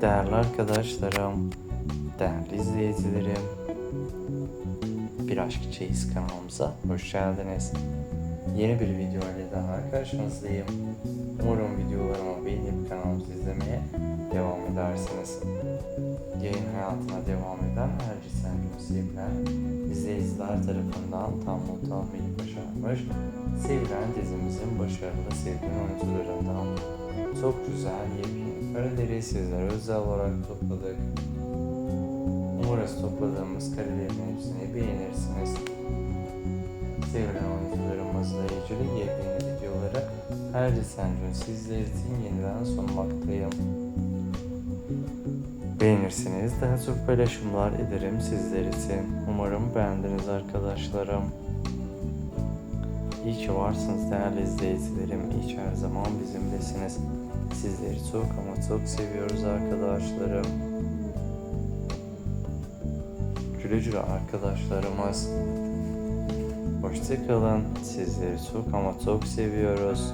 Değerli arkadaşlarım, değerli izleyicilerim, Bir Aşk Çeyiz kanalımıza hoş geldiniz. Yeni bir video ile daha karşınızdayım. Umarım videolarımı beğenip kanalımızı izlemeye devam edersiniz. Yayın hayatına devam eden her cisim sevilen izleyiciler tarafından tam not almayı başarmış. Sevilen dizimizin başarılı sevilen oyuncularından çok güzel yepyeni kareleri sizlere özel olarak topladık. Umarız topladığımız karelerin hepsini beğenirsiniz. Sevilen oyuncularımızla ilgili yepyeni videoları her gün sizler için yeniden sunmaktayım. Beğenirsiniz daha çok paylaşımlar ederim sizler için. Umarım beğendiniz arkadaşlarım. İyi ki varsınız değerli izleyicilerim. İyi ki her zaman bizimlesiniz. Sizleri çok ama çok seviyoruz arkadaşlarım. Güle güle arkadaşlarımız. Hoşçakalın. Sizleri çok ama çok seviyoruz.